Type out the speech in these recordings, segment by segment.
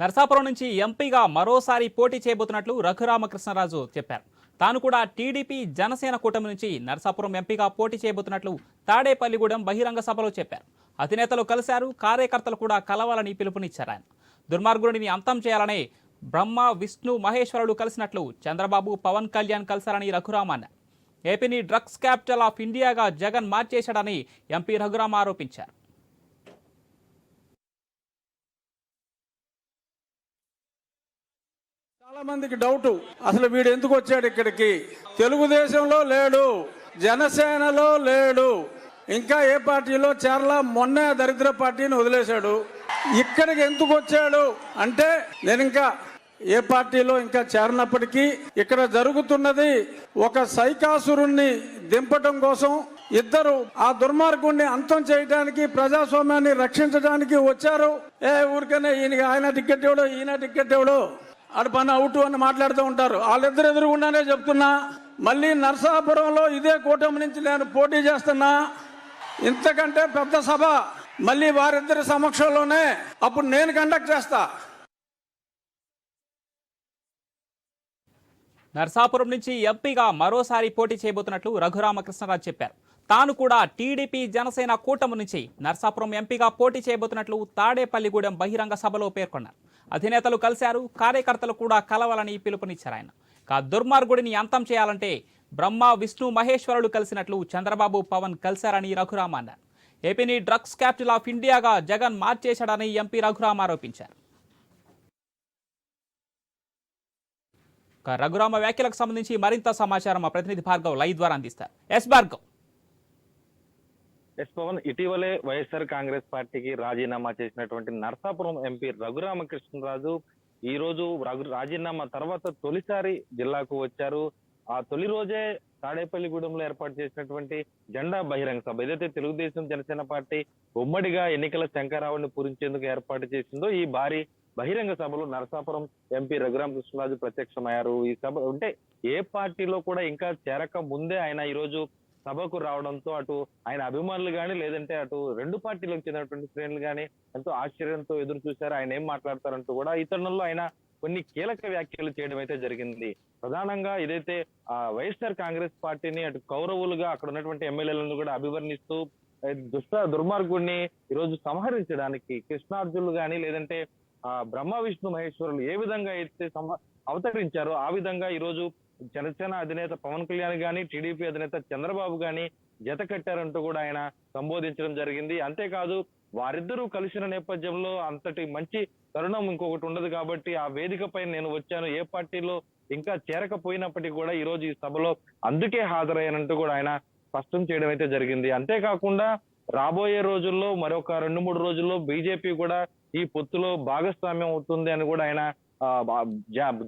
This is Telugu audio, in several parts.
నరసాపురం నుంచి ఎంపీగా మరోసారి పోటీ చేయబోతున్నట్లు రఘురామకృష్ణరాజు చెప్పారు. తాను కూడా టీడీపీ జనసేన కూటమి నుంచి నరసాపురం ఎంపీగా పోటీ చేయబోతున్నట్లు తాడేపల్లిగూడెం బహిరంగ సభలో చెప్పారు. అధినేతలు కలిశారు కార్యకర్తలు కూడా కలవాలని పిలుపునిచ్చారు ఆయన. దుర్మార్గుడిని అంతం చేయాలనే బ్రహ్మ విష్ణు మహేశ్వరుడు కలిసినట్లు చంద్రబాబు పవన్ కళ్యాణ్ కలిశారని రఘురామ్ అన్నారు. ఏపీని డ్రగ్స్ క్యాపిటల్ ఆఫ్ ఇండియాగా జగన్ మార్చేశాడని ఎంపీ రఘురామ్ ఆరోపించారు. చాలా మందికి డౌట్. అసలు వీడు ఎందుకు వచ్చాడు ఇక్కడికి? తెలుగుదేశంలో లేడు జనసేనలో లేడు ఇంకా ఏ పార్టీలో? చేరలా మొన్న దరిద్ర పార్టీని వదిలేశాడు. ఇక్కడికి ఎందుకు వచ్చాడు? అంటే నేను ఇంకా ఏ పార్టీలో ఇంకా చేరినప్పటికీ ఇక్కడ జరుగుతున్నది ఒక సైకాసురుణ్ణి దింపటం కోసం ఇద్దరు ఆ దుర్మార్గుణ్ణి అంతం చేయడానికి ప్రజాస్వామ్యాన్ని రక్షించడానికి వచ్చారు. ఏ ఊరికనే ఈయన ఆయన టికెట్ ఇవ్వడు ఈయన టికెట్ ఇవ్వడు అటు పని అవుట్ అని మాట్లాడుతూ ఉంటారు. వాళ్ళిద్దరు ఎదురుగుండానే చెప్తున్నా మళ్ళీ నరసాపురంలో ఇదే కూటమి నుంచి నేను పోటీ చేస్తున్నా. ఇంతకంటే పెద్ద సభ మళ్ళీ వారిద్దరి సమక్షంలోనే అప్పుడు నేను కండక్ట్ చేస్తా. నర్సాపురం నుంచి ఎంపీగా మరోసారి పోటీ చేయబోతున్నట్లు రఘురామకృష్ణరాజు చెప్పారు. తాను కూడా టీడీపీ జనసేన కూటమి నుంచి నర్సాపురం ఎంపీగా పోటీ చేయబోతున్నట్లు తాడేపల్లిగూడెం బహిరంగ సభలో పేర్కొన్నారు. అధినేతలు కలిశారు కార్యకర్తలు కూడా కలవాలని పిలుపునిచ్చారు ఆయన. కా దుర్మార్గుడిని అంతం చేయాలంటే బ్రహ్మ విష్ణు మహేశ్వరుడు కలిసినట్లు చంద్రబాబు పవన్ కలిశారని రఘురామ అన్నారు ఏపీని డ్రగ్స్ క్యాపిటల్ ఆఫ్ ఇండియాగా జగన్ మార్చేశాడని ఎంపీ రఘురామ ఆరోపించారు. రఘురామ వ్యాఖ్యలకు సంబంధించి మరింత సమాచారం మా ప్రతినిధి భార్గవ్ లైవ్ ద్వారా అందిస్తారు. ఎస్ భార్గవ్. ఎస్ పవన్ ఇటీవలే వైఎస్ఆర్ కాంగ్రెస్ పార్టీకి రాజీనామా చేసినటువంటి నర్సాపురం ఎంపీ రఘురామకృష్ణరాజు ఈ రోజు రఘు రాజీనామా తర్వాత తొలిసారి జిల్లాకు వచ్చారు. ఆ తొలి రోజే తాడేపల్లిగూడెంలో ఏర్పాటు చేసినటువంటి జెండా బహిరంగ సభ. ఏదైతే తెలుగుదేశం జనసేన పార్టీ ఉమ్మడిగా ఎన్నికల శంకరావుని పూరించేందుకు ఏర్పాటు చేసిందో ఈ భారీ బహిరంగ సభలో నరసాపురం ఎంపీ రఘురామకృష్ణరాజు ప్రత్యక్షమయ్యారు. ఈ సభ అంటే ఏ పార్టీలో కూడా ఇంకా చేరక ముందే ఆయన ఈ రోజు సభకు రావడంతో అటు ఆయన అభిమానులు కానీ లేదంటే అటు రెండు పార్టీలకు చెందినటువంటి శ్రేణులు కానీ ఎంతో ఆశ్చర్యంతో ఎదురు చూశారు. ఆయన ఏం మాట్లాడతారంటూ కూడా ఈ తరుణంలో ఆయన కొన్ని కీలక వ్యాఖ్యలు చేయడం అయితే జరిగింది. ప్రధానంగా ఇదైతే ఆ వైఎస్ఆర్ కాంగ్రెస్ పార్టీని అటు కౌరవులుగా అక్కడ ఉన్నటువంటి ఎమ్మెల్యేలను కూడా అభివర్ణిస్తూ దుష్ట దుర్మార్గుడిని ఈరోజు సంహరించడానికి కృష్ణార్జునులు గాని లేదంటే ఆ బ్రహ్మ విష్ణు మహేశ్వరులు ఏ విధంగా అయితే సమ అవతరించారో ఆ విధంగా ఈ రోజు జనసేన అధినేత పవన్ కళ్యాణ్ గాని టీడీపీ అధినేత చంద్రబాబు గాని జత కట్టారంటూ కూడా ఆయన సంబోధించడం జరిగింది. అంతేకాదు వారిద్దరూ కలిసిన నేపథ్యంలో అంతటి మంచి తరుణం ఇంకొకటి ఉండదు కాబట్టి ఆ వేదికపై నేను వచ్చాను. ఏ పార్టీలో ఇంకా చేరకపోయినప్పటికీ కూడా ఈ రోజు ఈ సభలో అందుకే హాజరయ్యానంటూ కూడా ఆయన స్పష్టం చేయడం అయితే జరిగింది. అంతేకాకుండా రాబోయే రోజుల్లో మరొక రెండు మూడు రోజుల్లో బీజేపీ కూడా ఈ పొత్తులో భాగస్వామ్యం అవుతుంది అని కూడా ఆయన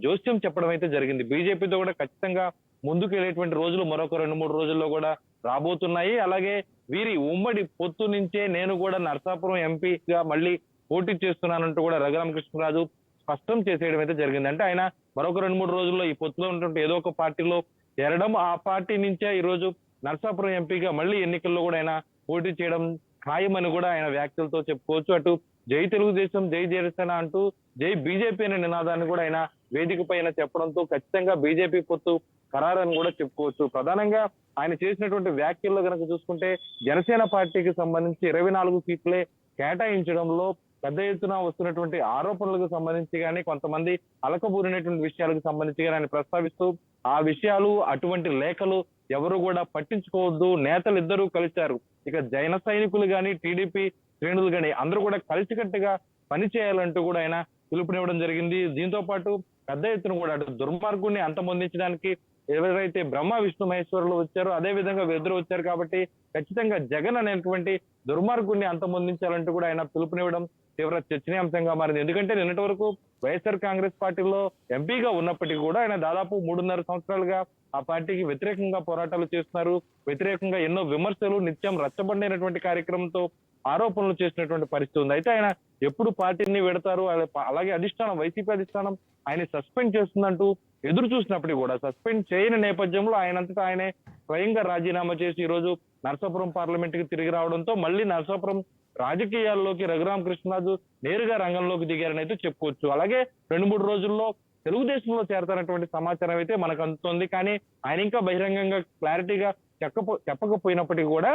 జోస్యం చెప్పడం అయితే జరిగింది. బీజేపీతో కూడా ఖచ్చితంగా ముందుకు వెళ్ళేటువంటి రోజులు మరొక రెండు మూడు రోజుల్లో కూడా రాబోతున్నాయి. అలాగే వీరి ఉమ్మడి పొత్తు నుంచే నేను కూడా నర్సాపురం ఎంపీగా మళ్ళీ పోటీ చేస్తున్నానంటూ కూడా రఘురామకృష్ణరాజు స్పష్టం చేసేయడం అయితే జరిగింది. అంటే ఆయన మరొక రెండు మూడు రోజుల్లో ఈ పొత్తులో ఉన్నటువంటి ఏదో ఒక పార్టీలో చేరడం ఆ పార్టీ నుంచే ఈ రోజు నర్సాపురం ఎంపీగా మళ్ళీ ఎన్నికల్లో కూడా ఆయన పోటీ చేయడం ఖాయమని కూడా ఆయన వ్యాఖ్యలతో చెప్పుకోవచ్చు. అటు జై తెలుగుదేశం జై జనసేన అంటూ జై బీజేపీ అనే నినాదాన్ని కూడా ఆయన వేదిక పైన చెప్పడంతో ఖచ్చితంగా బీజేపీ పొత్తు ఖరారని కూడా చెప్పుకోవచ్చు. ప్రధానంగా ఆయన చేసినటువంటి వ్యాఖ్యల్లో కనుక చూసుకుంటే జనసేన పార్టీకి సంబంధించి ఇరవై నాలుగు సీట్లే కేటాయించడంలో పెద్ద ఎత్తున వస్తున్నటువంటి ఆరోపణలకు సంబంధించి కానీ కొంతమంది అలకబూరినటువంటి విషయాలకు సంబంధించి కానీ ఆయన ప్రస్తావిస్తూ ఆ విషయాలు అటువంటి లేఖలు ఎవరు కూడా పట్టించుకోవద్దు. నేతలు ఇద్దరూ కలిశారు. ఇక జైన సైనికులు గాని టీడీపీ శ్రేణులు కానీ అందరూ కూడా కలిసికట్టుగా పని చేయాలంటూ కూడా ఆయన పిలుపునివ్వడం జరిగింది. దీంతో పాటు పెద్ద ఎత్తున కూడా అటు దుర్మార్గుని అంతమొందించడానికి ఎవరైతే బ్రహ్మ విష్ణు మహేశ్వరులు వచ్చారో అదే విధంగా వెదురు వచ్చారు కాబట్టి ఖచ్చితంగా జగన్ అనేటువంటి దుర్మార్గుణ్ణి అంతమొందించాలంటూ కూడా ఆయన పిలుపునివ్వడం తీవ్ర చర్చనీయాంశంగా మారింది. ఎందుకంటే నిన్నటి వరకు వైఎస్ఆర్ కాంగ్రెస్ పార్టీలో ఎంపీగా ఉన్నప్పటికీ కూడా ఆయన దాదాపు మూడున్నర సంవత్సరాలుగా ఆ పార్టీకి వ్యతిరేకంగా పోరాటాలు చేస్తున్నారు. వ్యతిరేకంగా ఎన్నో విమర్శలు నిత్యం రచ్చబండైనటువంటి కార్యక్రమంతో ఆరోపణలు చేసినటువంటి పరిస్థితి ఉంది. అయితే ఆయన ఎప్పుడు పార్టీని పెడతారు అలాగే అధిష్టానం వైసీపీ అధిష్టానం ఆయన సస్పెండ్ చేస్తుందంటూ ఎదురు చూసినప్పటికీ కూడా సస్పెండ్ చేయని నేపథ్యంలో ఆయనంతటా ఆయనే స్వయంగా రాజీనామా చేసి ఈ రోజు నరసాపురం పార్లమెంట్కి తిరిగి రావడంతో మళ్ళీ నరసాపురం రాజకీయాల్లోకి రఘురామకృష్ణరాజు నేరుగా రంగంలోకి దిగారని అయితే చెప్పుకోవచ్చు. అలాగే రెండు మూడు రోజుల్లో తెలుగుదేశంలో చేరతారన్నటువంటి సమాచారం అయితే మనకు అందుతోంది. కానీ ఆయన ఇంకా బహిరంగంగా క్లారిటీగా చెప్పకపో చెప్పకపోయినప్పటికీ కూడా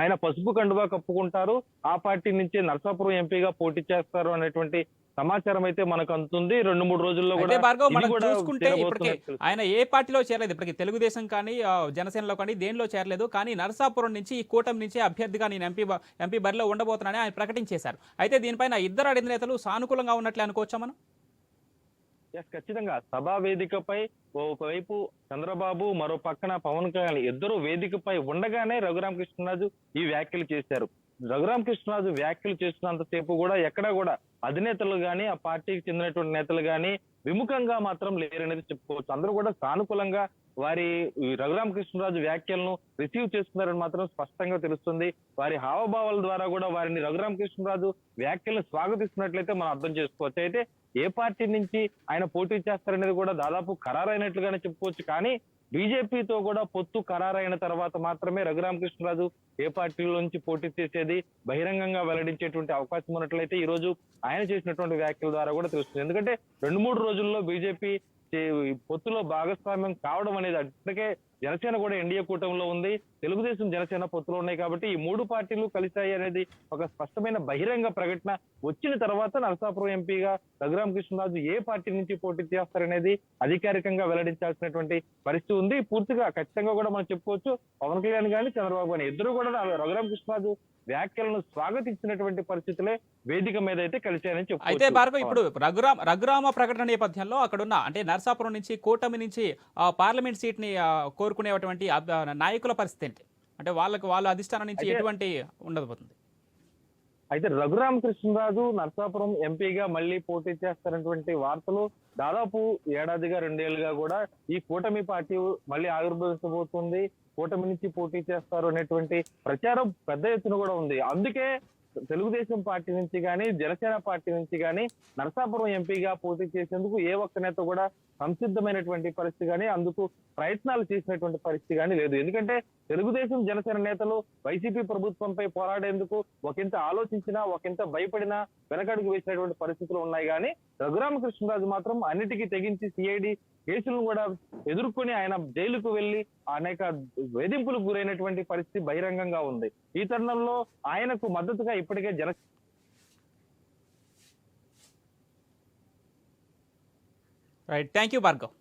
ఆయన పసుపు కండువా కప్పుకుంటారు. ఆ పార్టీ నుంచి నరసాపురం ఎంపీగా పోటీ చేస్తారు అనేటువంటి సమాచారం అయితే మనకు అందుతుంది. రెండు మూడు రోజుల్లో కూడా భార్గవ్ మనం చూసుకుంటే ఇప్పటికే. ఆయన ఏ పార్టీలో చేరలేదు. ఇప్పటికి తెలుగుదేశం కానీ జనసేనలో కానీ దేనిలో చేరలేదు. కానీ నరసాపురం నుంచి ఈ కూటమి నుంచి అభ్యర్థిగా నేను ఎంపీ ఎంపీ బరిలో ఉండబోతున్నానని ఆయన ప్రకటించేశారు. అయితే దీనిపైన ఇద్దరు అధినేతలు సానుకూలంగా ఉన్నట్లే అనుకోవచ్చా మనం? ఎస్ ఖచ్చితంగా సభా వేదికపై ఒకవైపు చంద్రబాబు మరో పక్కన పవన్ కళ్యాణ్ ఇద్దరు వేదికపై ఉండగానే రఘురామకృష్ణరాజు ఈ వ్యాఖ్యలు చేశారు. రఘురామకృష్ణరాజు వ్యాఖ్యలు చేస్తున్నంతసేపు కూడా ఎక్కడా కూడా అధినేతలు గాని ఆ పార్టీకి చెందినటువంటి నేతలు గాని విముఖంగా మాత్రం లేరనేది చెప్పుకోవచ్చు. అందరూ కూడా సానుకూలంగా వారి రఘురామకృష్ణరాజు వ్యాఖ్యలను రిసీవ్ చేస్తున్నారని మాత్రం స్పష్టంగా తెలుస్తుంది. వారి హావభావాల ద్వారా కూడా వారిని రఘురామకృష్ణరాజు వ్యాఖ్యలను స్వాగతిస్తున్నట్లయితే మనం అర్థం చేసుకోవచ్చు. అయితే ఏ పార్టీ నుంచి ఆయన పోటీ చేస్తారనేది కూడా దాదాపు ఖరారైనట్లుగానే చెప్పుకోవచ్చు. కానీ బీజేపీతో కూడా పొత్తు ఖరారైన తర్వాత మాత్రమే రఘురామకృష్ణరాజు ఏ పార్టీలోంచి పోటీ చేసేది బహిరంగంగా వెల్లడించేటువంటి అవకాశం ఉన్నట్లయితే ఈ రోజు ఆయన చేసినటువంటి వ్యాఖ్యల ద్వారా కూడా తెలుస్తుంది. ఎందుకంటే రెండు మూడు రోజుల్లో బీజేపీ పొత్తులో భాగస్వామ్యం కావడం అనేది అట్లకే జనసేన కూడా ఎన్డీఏ కూటమిలో ఉంది. తెలుగుదేశం జనసేన పొత్తులో ఉన్నాయి కాబట్టి ఈ మూడు పార్టీలు కలిశాయి అనేది ఒక స్పష్టమైన బహిరంగ ప్రకటన. వచ్చిన తర్వాత నరసాపురం ఎంపీగా రఘురామకృష్ణరాజు ఏ పార్టీ నుంచి పోటీ చేస్తారనేది అధికారికంగా వెల్లడించాల్సినటువంటి పరిస్థితి ఉంది. పూర్తిగా ఖచ్చితంగా కూడా మనం చెప్పుకోవచ్చు. పవన్ కళ్యాణ్ గాని చంద్రబాబు గాని ఇద్దరు కూడా రఘురామకృష్ణరాజు వ్యాఖ్యలను స్వాగతించినటువంటి పరిస్థితులే వేదిక మీద అయితే కలిశాయని అయితే చెప్పుకోవచ్చు భార్గవ్ ఇప్పుడు రఘురామ రఘురామ ప్రకటన నేపథ్యంలో అక్కడున్న అంటే నరసాపురం నుంచి కూటమి నుంచి ఆ, పార్లమెంట్ సీట్ని కోరుకునేటువంటి నాయకుల పరిస్థితి ఏంటి? అంటే వాళ్ళకి వాళ్ళ అధిష్టానం నుంచి ఎటువంటి ఉండబోతుంది అయితే రఘురామకృష్ణరాజు నర్సాపురం ఎంపీగా మళ్ళీ పోటీ చేస్తారన్నటువంటి వార్తలు దాదాపు ఏడాదిగా రెండేళ్ళుగా కూడా ఈ కూటమి పార్టీ మళ్ళీ ఆవిర్భవించబోతుంది. కూటమి నుంచి పోటీ చేస్తారు అనేటువంటి ప్రచారం పెద్ద ఎత్తున కూడా ఉంది. అందుకే తెలుగుదేశం పార్టీ నుంచి కానీ జనసేన పార్టీ నుంచి కానీ నరసాపురం ఎంపీగా పోటీ చేసేందుకు ఏ ఒక్క నేత కూడా సంసిద్ధమైనటువంటి పరిస్థితి కానీ అందుకు ప్రయత్నాలు చేసినటువంటి పరిస్థితి కానీ లేదు. ఎందుకంటే తెలుగుదేశం జనసేన నేతలు వైసీపీ ప్రభుత్వంపై పోరాడేందుకు ఒకంత ఆలోచించినా ఒకంత భయపడినా వెనకడుగు వేసినటువంటి పరిస్థితులు ఉన్నాయి కానీ రఘురామకృష్ణరాజు మాత్రం అన్నిటికీ తెగించి సిఐడి కేసులను కూడా ఎదుర్కొని ఆయన జైలుకు వెళ్ళి అనేక వేధింపులకు గురైనటువంటి పరిస్థితి బహిరంగంగా ఉంది. ఈ తరుణంలో ఆయనకు మద్దతుగా ఇప్పటికే జన రైట్ థ్యాంక్ యూ భార్గవ్